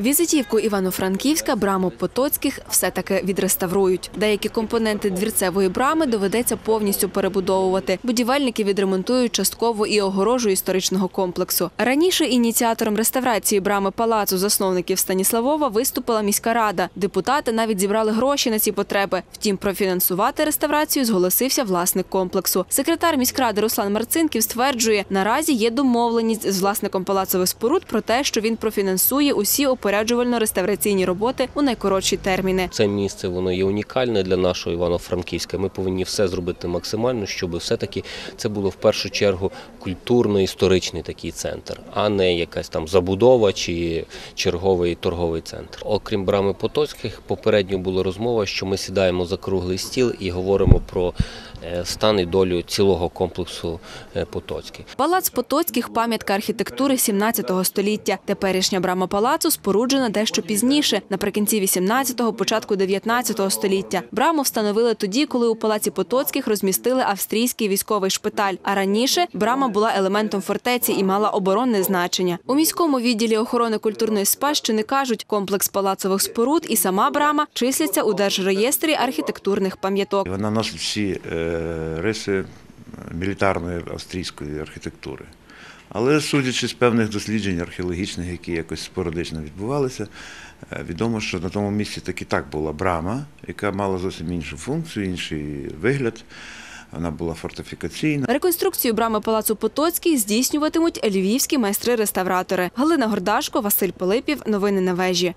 Візитівку Івано-Франківська браму Потоцьких все-таки відреставрують. Деякі компоненти двірцевої брами доведеться повністю перебудовувати. Будівельники відремонтують частково і огорожу історичного комплексу. Раніше ініціатором реставрації брами палацу засновників Станіславова виступила міська рада. Депутати навіть зібрали гроші на ці потреби. Втім, профінансувати реставрацію зголосився власник комплексу. Секретар міськради Руслан Марцинків стверджує, наразі є домовленість з власником палацових споруд про те, що він профінансує усі опоряджувально-реставраційні роботи у найкоротші терміни. Це місце воно є унікальне для нашого Івано-Франківська. Ми повинні все зробити максимально, щоб все-таки це було в першу чергу культурно-історичний такий центр, а не якась там забудова чи черговий торговий центр. Окрім брами Потоцьких, попередньо була розмова, що ми сідаємо за круглий стіл і говоримо про е, стан і долю цілого комплексу е, Потоцьких. Палац Потоцьких – пам'ятка архітектури 17 століття. Теперішня брама палацу споруджена дещо пізніше, наприкінці 18-го, початку 19 століття. Браму встановили тоді, коли у палаці Потоцьких розмістили австрійський військовий шпиталь. А раніше брама була елементом фортеці і мала оборонне значення. У міському відділі охорони культурної спадщини кажуть, комплекс палацових споруд і сама брама числяться у держреєстрі архітектурних пам'яток. Вона носить всі е, риси мілітарної австрійської архітектури. Але судячи з певних досліджень археологічних, які якось спорадично відбувалися, е, відомо, що на тому місці таки так була брама, яка мала зовсім іншу функцію, інший вигляд. Вона була фортифікаційна. Реконструкцію брами палацу Потоцький здійснюватимуть львівські майстри-реставратори. Галина Гордашко, Василь Пилипів. Новини на вежі.